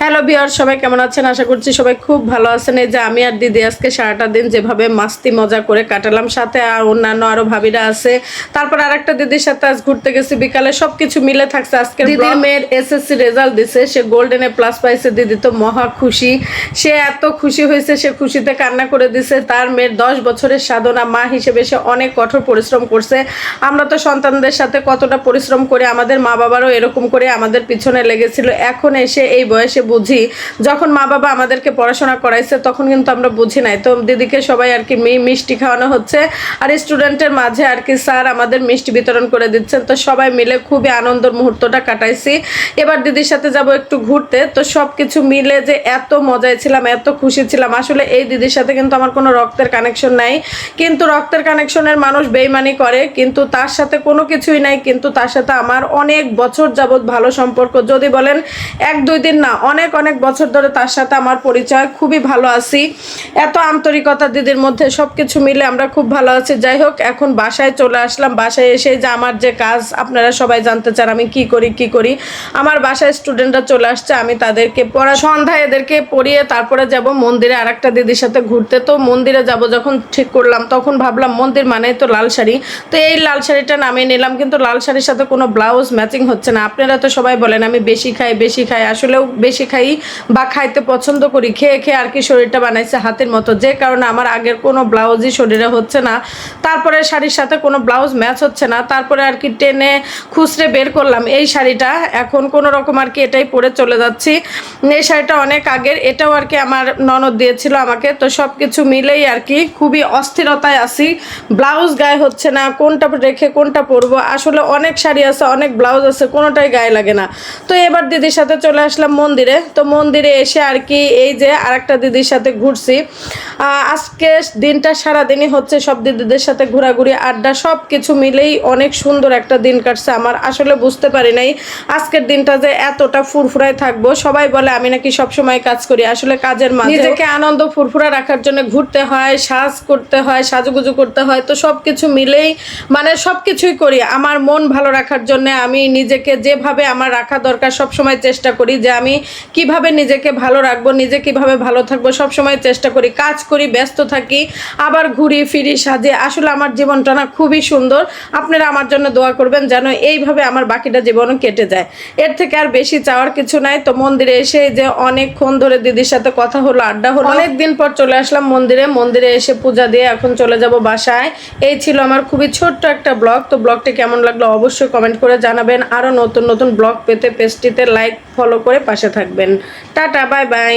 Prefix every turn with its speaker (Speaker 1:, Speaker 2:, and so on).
Speaker 1: Hello বিয়ার সবাই কেমন আছেন? আশা করছি সবাই খুব ভালো আছেন। এই যে আমি আর দিদি আজকে সারাটা দিন যেভাবে মাস্তি মজা করে কাটালাম সাথে আর অন্যান্য আরও ভাবিরা আছে। তারপর আরেকটা দিদির সাথে আজ ঘুরতে গেছি বিকালে সবকিছু মিলে থাকছে। আজকে দিদির মেয়ের এসএসসি রেজাল্ট দিছে সে গোল্ডেনে প্লাস পাইছে দিদি তো মহা খুশি। সে এত খুশি হয়েছে সে খুশিতে কান্না করে দিছে। তার মেয়ের দশ বছরের সাধনা মা হিসেবে সে অনেক কঠোর পরিশ্রম করছে। আমরা তো সন্তানদের সাথে কতটা পরিশ্রম করে আমাদের মা বাবারও এরকম করে আমাদের পিছনে লেগেছিল। এখন এসে এই বয়সে বুঝি, যখন মা বাবা আমাদেরকে পড়াশোনা করাইছে তখন কিন্তু আমরা বুঝি নাই। তো দিদিকে সবাই আর কি মিষ্টি খাওয়ানো হচ্ছে। আর স্টুডেন্টের মাঝে আর কি স্যার আমাদের মিষ্টি বিতরণ করে দিচ্ছেন। তো সবাই মিলে খুবই আনন্দের মুহূর্তটা কাটাইছি। এবার দিদির সাথে যাব একটু ঘুরতে। তো সব কিছু মিলে যে এত মজায় ছিলাম, এত খুশি ছিলাম। আসলে এই দিদির সাথে কিন্তু আমার কোনো রক্তের কানেকশন নাই। কিন্তু রক্তের কানেকশনের মানুষ বেইমানি করে। কিন্তু তার সাথে কোনো কিছুই নাই। কিন্তু তার সাথে আমার অনেক বছর যাবৎ ভালো সম্পর্ক। যদি বলেন, এক দুই দিন না অনেক অনেক বছর ধরে তার সাথে আমার পরিচয়, খুবই ভালো আছি। এত আন্তরিকতা দিদির মধ্যে সব কিছু মিলে আমরা খুব ভালো আছি। যাই হোক, এখন বাসায় চলে আসলাম। বাসায় এসে যে আমার যে কাজ, আপনারা সবাই জানতে চান আমি কি করি কি করি। আমার বাসায় স্টুডেন্টরা চলে আসছে, আমি তাদেরকে পড়া, সন্ধ্যায় এদেরকে পড়িয়ে তারপরে যাব মন্দিরে আর একটা দিদির সাথে ঘুরতে। তো মন্দিরে যাব যখন ঠিক করলাম, তখন ভাবলাম মন্দির মানেই তো লাল শাড়ি। তো এই লাল শাড়িটা নামিয়ে নিলাম, কিন্তু লাল শাড়ির সাথে কোনো ব্লাউজ ম্যাচিং হচ্ছে না। আপনারা তো সবাই বলেন, আমি বেশি খাই বেশি খাই। আসলেও বেশি খাই বা খাইতে পছন্দ করি, খেয়ে খেয়ে আর কি শরীরটা বানাইছে হাতের মতো। যে কারণে আমার আগের কোনো ব্লাউজই শরীরে হচ্ছে না। তারপরে শাড়ির সাথে কোনো ব্লাউজ ম্যাচ হচ্ছে না। তারপরে আর কি টেনে খুচরে বের করলাম এই শাড়িটা। এখন কোনো রকম আর কি এটাই পরে চলে যাচ্ছি। এই শাড়িটা অনেক আগের, এটাও আর কি আমার ননদ দিয়েছিল আমাকে। তো সব কিছু মিলেই আর কি খুবই অস্থিরতায় আছি। ব্লাউজ গায়ে হচ্ছে না, কোনটা রেখে কোনটা পরবো? আসলে অনেক শাড়ি আছে, অনেক ব্লাউজ আছে, কোনোটাই গায়ে লাগে না। তো এবার দিদির সাথে চলে আসলাম মন্দিরে। তো মন্দিরে এসে আর কি এই যে আরেকটা দিদির সাথে ঘুরছি। আজকে দিনটা সারা দিনই হচ্ছে সব দিদিদের সাথে ঘোরাঘুরি, আড্ডা সব কিছু মিলেই অনেক সুন্দর একটা দিন কাটছে আমার। আসলে বুঝতে পারি নাই আজকের দিনটা যে এতটা ফুরফুরায় থাকব। সবাই বলে আমি নাকি সব সময় কাজ করি, আসলে কাজের মাঝে নিজেকে আনন্দ ফুরফুরা রাখার জন্য ঘুরতে হয়, সাজ করতে হয়, সাজুগুজু করতে হয়, তো সব কিছু মিলেই মানে সব কিছুই করি। আমার মন ভালো রাখার জন্য আমি নিজেকে যেভাবে আমার রাখা দরকার সব সময় চেষ্টা করি যে আমি কীভাবে নিজেকে ভালো রাখব, নিজে কীভাবে ভালো থাকব সব সময় চেষ্টা করি, কাজ করি, ব্যস্ত থাকি, আবার ঘুরি, ফিরি, সাজে। আসলে আমার জীবনটা না খুবই সুন্দর। আপনারা আমার জন্য দোয়া করবেন যেন এইভাবে আমার বাকিটা জীবনও কেটে যায়। এর থেকে আর বেশি চাওয়ার কিছু নাই। তো মন্দিরে এসে যে অনেকক্ষণ ধরে দিদির সাথে কথা হলো, আড্ডা হলো, অনেক দিন পর চলে আসলাম মন্দিরে। মন্দিরে এসে পূজা দিয়ে এখন চলে যাব বাসায়। এই ছিল আমার খুবই ছোট্ট একটা ব্লগ। তো ব্লগটি কেমন লাগল অবশ্যই কমেন্ট করে জানাবেন। আরও নতুন নতুন ব্লগ পেতে পেজটিতে লাইক, ফলো করে পাশে থাকবেন। Tata bye bye